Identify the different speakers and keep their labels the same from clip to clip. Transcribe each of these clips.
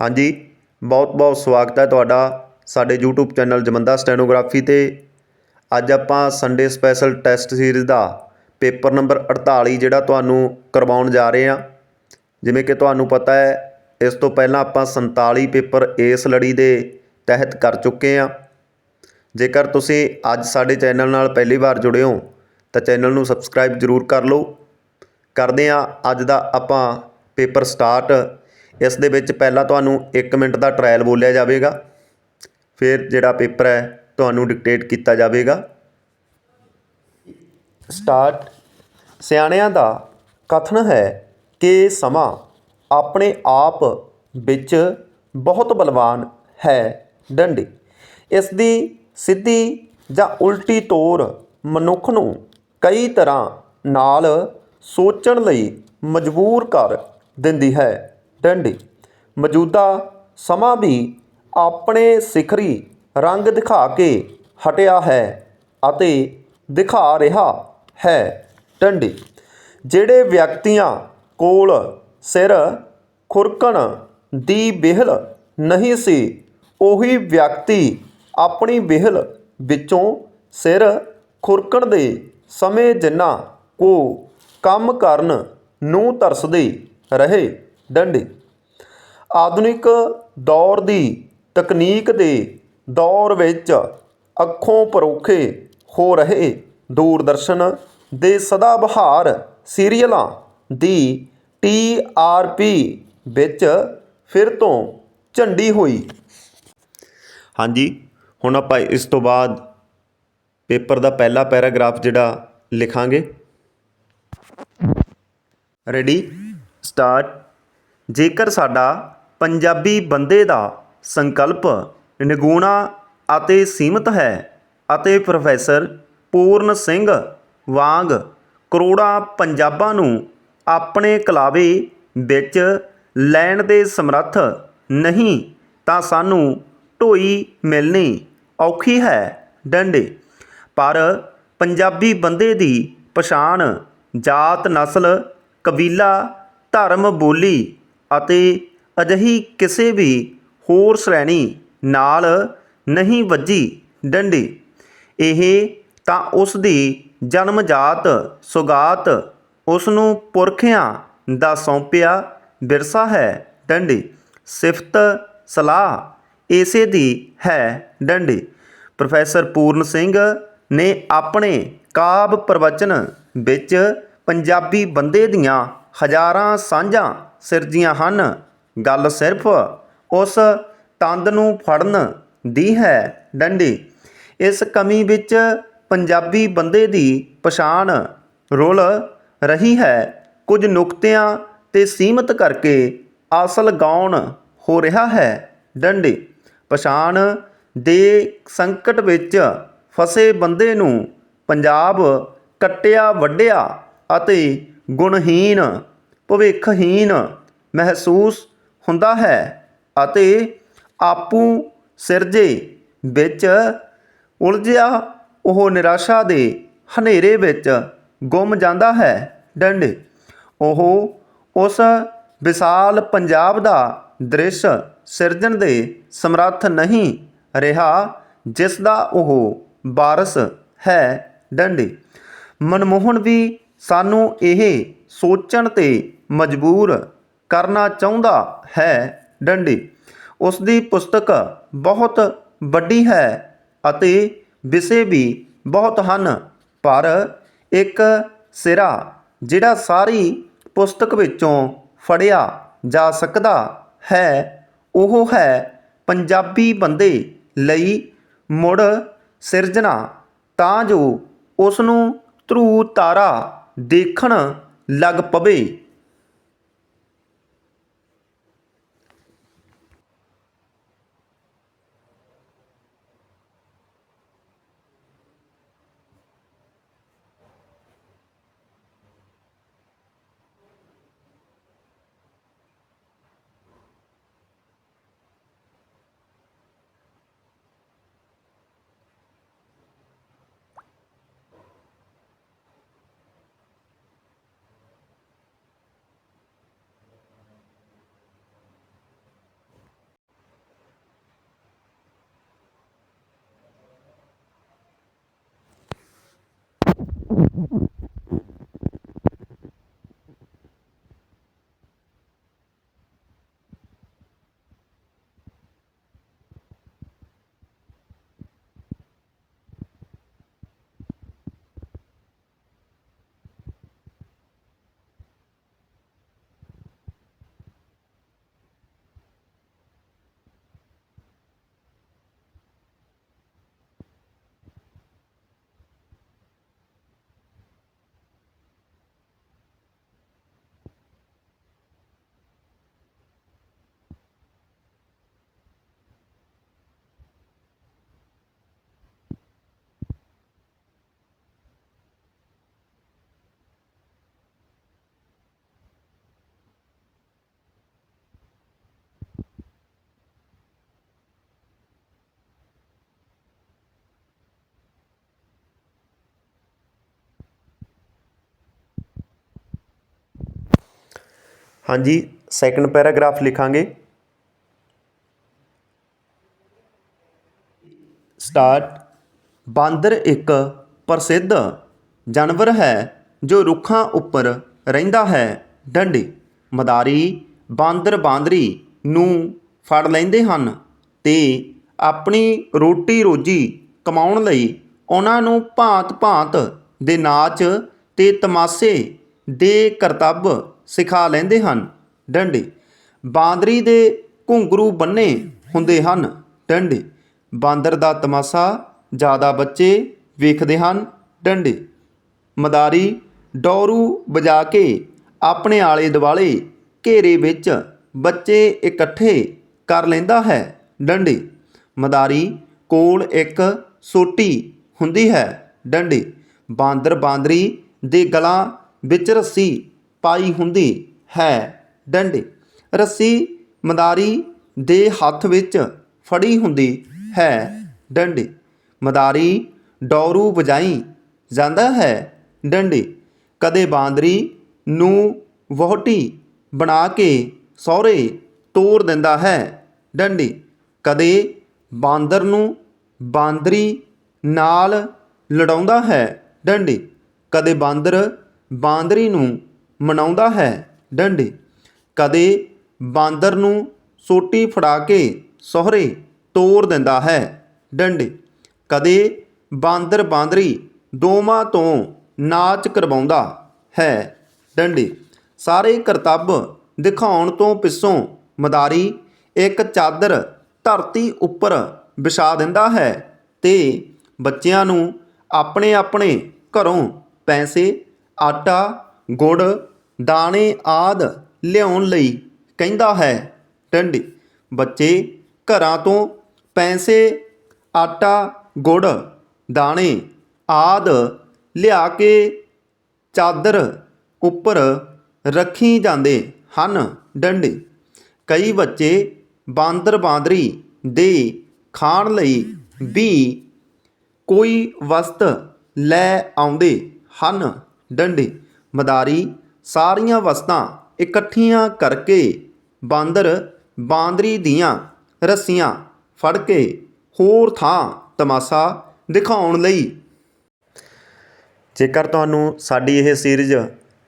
Speaker 1: ਹਾਂਜੀ ਬਹੁਤ-ਬਹੁਤ ਸਵਾਗਤ ਹੈ ਤੁਹਾਡਾ ਸਾਡੇ ਯੂਟਿਊਬ ਚੈਨਲ ਜਮੰਦਾ ਸਟੈਨੋਗ੍ਰਾਫੀ ਤੇ। ਅੱਜ ਆਪਾਂ ਸੰਡੇ ਸਪੈਸ਼ਲ ਟੈਸਟ ਸੀਰੀਜ਼ ਦਾ ਪੇਪਰ ਨੰਬਰ 48 ਜਿਹੜਾ ਤੁਹਾਨੂੰ ਕਰਵਾਉਣ ਜਾ ਰਹੇ ਹਾਂ। ਜਿਵੇਂ ਕਿ ਤੁਹਾਨੂੰ ਪਤਾ ਹੈ, ਇਸ ਤੋਂ ਪਹਿਲਾਂ ਆਪਾਂ 47 ਪੇਪਰ ਇਸ ਲੜੀ ਦੇ ਤਹਿਤ ਕਰ ਚੁੱਕੇ ਹਾਂ। ਜੇਕਰ ਤੁਸੀਂ ਅੱਜ ਸਾਡੇ ਚੈਨਲ ਨਾਲ ਪਹਿਲੀ ਵਾਰ ਜੁੜੇ ਹੋ, ਤਾਂ ਚੈਨਲ ਨੂੰ ਸਬਸਕ੍ਰਾਈਬ ਜ਼ਰੂਰ ਕਰ ਲਓ। ਕਰਦੇ ਹਾਂ, ਅੱਜ ਦਾ ਆਪਾਂ ਪੇਪਰ ਸਟਾਰਟ ਇਸ ਦੇ ਵਿੱਚ ਪਹਿਲਾਂ ਤੁਹਾਨੂੰ 1 ਮਿੰਟ ਦਾ ਟਰਾਇਲ ਬੋਲਿਆ ਜਾਵੇਗਾ। ਫਿਰ ਜਿਹੜਾ ਪੇਪਰ ਹੈ, ਤੁਹਾਨੂੰ ਡਿਕਟੇਟ ਕੀਤਾ ਜਾਵੇਗਾ। ਸਟਾਰਟ ਸਿਆਣਿਆਂ ਦਾ ਕਥਨ ਹੈ ਕਿ ਸਮਾਂ ਆਪਣੇ ਆਪ ਵਿੱਚ ਬਹੁਤ ਬਲਵਾਨ ਹੈ ਡੰਡੀ। ਇਸ ਦੀ ਸਿੱਧੀ ਜਾਂ ਉਲਟੀ ਤੌਰ ਮਨੁੱਖ ਨੂੰ ਕਈ ਤਰ੍ਹਾਂ ਨਾਲ ਸੋਚਣ ਲਈ ਮਜਬੂਰ ਕਰ ਦਿੰਦੀ ਹੈ। ਡੰਡੀ ਮੌਜੂਦਾ ਸਮਾਂ ਵੀ ਆਪਣੇ ਸਿਖਰੀ ਰੰਗ ਦਿਖਾ ਕੇ ਹਟਿਆ ਹੈ ਅਤੇ ਦਿਖਾ ਰਿਹਾ ਹੈ ਡੰਡੀ ਜਿਹੜੇ ਵਿਅਕਤੀਆਂ ਕੋਲ ਸਿਰ ਖੁਰਕਣ ਦੀ ਬਿਹਲ ਨਹੀਂ ਸੀ, ਉਹੀ ਵਿਅਕਤੀ ਆਪਣੀ ਬਿਹਲ ਵਿੱਚੋਂ ਸਿਰ ਖੁਰਕਣ ਦੇ ਸਮੇਂ ਜਿੰਨਾ ਕੋ ਕੰਮ ਕਰਨ ਨੂੰ ਤਰਸਦੇ ਰਹੇ। ਡੰਡੇ। ਆਧੁਨਿਕ ਦੌਰ ਦੀ ਤਕਨੀਕ ਦੇ ਦੌਰ ਵਿੱਚ ਅੱਖੋਂ ਪਰੋਖੇ ਹੋ ਰਹੇ ਦੂਰਦਰਸ਼ਨ ਦੇ ਸਦਾ ਬਹਾਰ ਸੀਰੀਅਲਾਂ ਦੀ ਟੀ ਆਰ ਪੀ ਵਿੱਚ ਫਿਰ ਤੋਂ ਝੰਡੀ ਹੋਈ। ਹਾਂਜੀ, ਹੁਣ ਆਪਾਂ ਇਸ ਤੋਂ ਬਾਅਦ ਪੇਪਰ ਦਾ ਪਹਿਲਾ ਪੈਰਾਗ੍ਰਾਫ ਜਿਹੜਾ ਲਿਖਾਂਗੇ। ਰੈਡੀ ਸਟਾਰਟ ਜੇਕਰ ਸਾਡਾ ਪੰਜਾਬੀ ਬੰਦੇ ਦਾ ਸੰਕਲਪ ਨਿਗੂਣਾ ਅਤੇ ਸੀਮਤ ਹੈ ਅਤੇ ਪ੍ਰੋਫੈਸਰ ਪੂਰਨ ਸਿੰਘ ਵਾਂਗ ਕਰੋੜਾਂ ਪੰਜਾਬਾਂ ਨੂੰ ਆਪਣੇ ਕਲਾਵੇ ਵਿੱਚ ਲੈਣ ਦੇ ਸਮਰੱਥ ਨਹੀਂ, ਤਾਂ ਸਾਨੂੰ ਢੋਈ ਮਿਲਣੀ ਔਖੀ ਹੈ ਡੰਡੇ। ਪਰ ਪੰਜਾਬੀ ਬੰਦੇ ਦੀ ਪਛਾਣ ਜਾਤ ਨਸਲ ਕਬੀਲਾ ਧਰਮ ਬੋਲੀ ਅਤੇ ਅਜਿਹੀ ਕਿਸੇ ਵੀ ਹੋਰ ਸ਼੍ਰੇਣੀ ਨਾਲ ਨਹੀਂ ਵੱਜੀ ਡੰਡੀ। ਇਹ ਤਾਂ ਉਸ ਦੀ ਜਨਮਜਾਤ ਸੁਗਾਤ ਉਸ ਨੂੰ ਪੁਰਖਿਆਂ ਦਾ ਸੌਂਪਿਆ ਵਿਰਸਾ ਹੈ ਡੰਡੀ। ਸਿਫਤ ਸਲਾਹ ਇਸੇ ਦੀ ਹੈ ਡੰਡੀ। ਪ੍ਰੋਫੈਸਰ ਪੂਰਨ ਸਿੰਘ ਨੇ ਆਪਣੇ ਕਾਵ ਪ੍ਰਵਚਨ ਵਿੱਚ ਪੰਜਾਬੀ ਬੰਦੇ ਦੀਆਂ ਹਜ਼ਾਰਾਂ ਸਾਂਝਾਂ ਸਿਰਜੀਆਂ ਹਨ। ਗੱਲ ਸਿਰਫ ਉਸ ਤੰਦ ਨੂੰ ਫੜਨ ਦੀ ਹੈ, ਡੰਡੀ। ਇਸ ਕਮੀ ਵਿੱਚ ਪੰਜਾਬੀ ਬੰਦੇ ਦੀ ਪਛਾਣ ਰੁਲ ਰਹੀ ਹੈ। ਕੁਝ ਨੁਕਤਿਆਂ ਤੇ ਸੀਮਤ ਕਰਕੇ ਅਸਲ ਗਾਉਣ ਹੋ ਰਿਹਾ ਹੈ, ਡੰਡੀ। ਪਛਾਣ ਦੇ ਸੰਕਟ ਵਿੱਚ ਫਸੇ ਬੰਦੇ ਨੂੰ ਪੰਜਾਬ ਕੱਟਿਆ, ਵੱਢਿਆ ਅਤੇ ਗੁਣਹੀਨ ਭਵਿੱਖਹੀਨ ਮਹਿਸੂਸ ਹੁੰਦਾ ਹੈ ਅਤੇ ਆਪੂ ਸਿਰਜੇ ਵਿੱਚ ਉਲਝਿਆ, ਉਹ ਨਿਰਾਸ਼ਾ ਦੇ ਹਨੇਰੇ ਵਿੱਚ ਗੁੰਮ ਜਾਂਦਾ ਹੈ। ਡੰਡੇ। ਉਹ ਉਸ ਵਿਸ਼ਾਲ ਪੰਜਾਬ ਦਾ ਦ੍ਰਿਸ਼ ਸਿਰਜਣ ਦੇ ਸਮਰੱਥ ਨਹੀਂ ਰਿਹਾ, ਜਿਸ ਦਾ ਉਹ ਵਾਰਸ ਹੈ। ਡੰਡੇ। ਮਨਮੋਹਨ ਵੀ ਸਾਨੂੰ ਇਹ ਸੋਚਣ ਤੇ ਮਜਬੂਰ ਕਰਨਾ ਚਾਹੁੰਦਾ ਹੈ ਡੰਡੀ। ਉਸ ਦੀ ਪੁਸਤਕ ਬਹੁਤ ਵੱਡੀ ਹੈ ਅਤੇ ਵਿਸ਼ੇ ਵੀ ਬਹੁਤ ਹਨ, ਪਰ ਇੱਕ ਸਿਰਾ ਜਿਹੜਾ ਸਾਰੀ ਪੁਸਤਕ ਵਿੱਚੋਂ ਫੜਿਆ ਜਾ ਸਕਦਾ ਹੈ, ਉਹ ਹੈ ਪੰਜਾਬੀ ਬੰਦੇ ਲਈ ਮੁੜ ਸਿਰਜਣਾ, ਤਾਂ ਜੋ ਉਸ ਨੂੰ ਧਰੂ ਤਾਰਾ ਦੇਖਣ ਲੱਗ ਪਵੇ। ਹਾਂਜੀ ਸੈਕੰਡ ਪੈਰਾਗ੍ਰਾਫ ਲਿਖਾਂਗੇ। ਸਟਾਰਟ ਬਾਂਦਰ ਇੱਕ ਪ੍ਰਸਿੱਧ ਜਾਨਵਰ ਹੈ ਜੋ ਰੁੱਖਾਂ ਉੱਪਰ ਰਹਿੰਦਾ ਹੈ। ਡੰਡੀ, ਮਦਾਰੀ, ਬਾਂਦਰ ਬਾਂਦਰੀ ਨੂੰ ਫੜ ਲੈਂਦੇ ਹਨ ਤੇ ਆਪਣੀ ਰੋਟੀ ਰੋਜੀ ਕਮਾਉਣ ਲਈ ਉਹਨਾਂ ਨੂੰ ਭਾਂਤ-ਭਾਂਤ ਦੇ ਨਾਚ ਤੇ ਤਮਾਸ਼ੇ ਦੇ ਕਰਤੱਵ ਸਿਖਾ ਲੈਂਦੇ ਹਨ। ਡੰਡੇ। ਬਾਂਦਰੀ ਦੇ ਘੁੰਗਰੂ ਬੰਨੇ ਹੁੰਦੇ ਹਨ। ਡੰਡੇ। ਬਾਂਦਰ ਦਾ ਤਮਾਸ਼ਾ ਜ਼ਿਆਦਾ ਬੱਚੇ ਵੇਖਦੇ ਹਨ। ਡੰਡੇ। ਮਦਾਰੀ ਡੌਰੂ ਵਜਾ ਕੇ ਆਪਣੇ ਆਲੇ ਦੁਆਲੇ ਘੇਰੇ ਵਿੱਚ ਬੱਚੇ ਇਕੱਠੇ ਕਰ ਲੈਂਦਾ ਹੈ। ਡੰਡੇ। ਮਦਾਰੀ ਕੋਲ ਇੱਕ ਸੋਟੀ ਹੁੰਦੀ ਹੈ। ਡੰਡੇ। ਬਾਂਦਰ ਬਾਂਦਰੀ ਦੇ ਗਲਾਂ ਵਿੱਚ ਰੱਸੀ ਪਾਈ ਹੁੰਦੀ ਹੈ। ਡੰਡੇ। ਰੱਸੀ ਮਦਾਰੀ ਦੇ ਹੱਥ ਵਿੱਚ ਫੜੀ ਹੁੰਦੀ ਹੈ। ਡੰਡੇ। ਮਦਾਰੀ ਡੌਰੂ ਵਜਾਈ ਜਾਂਦਾ ਹੈ। ਡੰਡੇ। ਕਦੇ ਬਾਂਦਰੀ ਨੂੰ ਵਹੁਟੀ ਬਣਾ ਕੇ ਸਹੁਰੇ ਤੋਰ ਦਿੰਦਾ ਹੈ। ਡੰਡੀ। ਕਦੇ ਬਾਂਦਰ ਨੂੰ ਬਾਂਦਰੀ ਨਾਲ ਲੜਾਉਂਦਾ ਹੈ। ਡੰਡੀ। ਕਦੇ ਬਾਂਦਰ ਬਾਂਦਰੀ ਨੂੰ ਮਨਾਉਂਦਾ ਹੈ। ਡੰਡੀ। ਕਦੇ ਬਾਂਦਰ ਨੂੰ ਸੋਟੀ ਫੜਾ ਕੇ ਸਹੁਰੇ ਤੋਰ ਦਿੰਦਾ ਹੈ। ਡੰਡੀ। ਕਦੇ ਬਾਂਦਰ ਬਾਂਦਰੀ ਦੋਵਾਂ ਤੋਂ ਨਾਚ ਕਰਵਾਉਂਦਾ ਹੈ। ਡੰਡੀ। ਸਾਰੇ ਕਰਤੱਵ ਦਿਖਾਉਣ ਤੋਂ ਪਿੱਛੋਂ ਮਦਾਰੀ ਇੱਕ ਚਾਦਰ ਧਰਤੀ ਉੱਪਰ ਵਿਛਾ ਦਿੰਦਾ ਹੈ ਤੇ ਬੱਚਿਆਂ ਨੂੰ ਆਪਣੇ ਆਪਣੇ ਘਰੋਂ ਪੈਸੇ, ਆਟਾ, ਗੁੜ ਦਾਣੇ ਆਦ ਲਿਆਉਣ ਲਈ ਕਹਿੰਦਾ ਹੈ ਡੰਡੀ ਬੱਚੇ, ਘਰਾਂ ਤੋਂ ਪੈਸੇ, ਆਟਾ, ਗੁੜ, ਦਾਣੇ ਆਦ ਲਿਆ ਕੇ ਚਾਦਰ ਉੱਪਰ ਰੱਖੀ ਜਾਂਦੇ ਹਨ। ਡੰਡੇ, ਕਈ ਬੱਚੇ ਬਾਂਦਰ ਬਾਂਦਰੀ ਦੇ ਖਾਣ ਲਈ ਵੀ ਕੋਈ ਵਸਤ ਲੈ ਆਉਂਦੇ ਹਨ। ਡੰਡੇ, ਮਦਾਰੀ ਸਾਰੀਆਂ ਵਸਤਾਂ ਇਕੱਠੀਆਂ ਕਰਕੇ ਬਾਂਦਰ ਬਾਂਦਰੀ ਦੀਆਂ ਰੱਸੀਆਂ ਫੜ ਕੇ ਹੋਰ ਥਾਂ ਤਮਾਸ਼ਾ ਦਿਖਾਉਣ ਲਈ। ਜੇਕਰ ਤੁਹਾਨੂੰ ਸਾਡੀ ਇਹ ਸੀਰੀਜ਼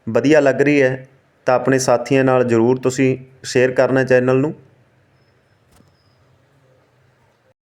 Speaker 1: ਵਧੀਆ ਲੱਗ ਰਹੀ ਹੈ, ਤਾਂ ਆਪਣੇ ਸਾਥੀਆਂ ਨਾਲ ਜਰੂਰ ਤੁਸੀਂ ਸ਼ੇਅਰ ਕਰਨਾ ਚੈਨਲ ਨੂੰ।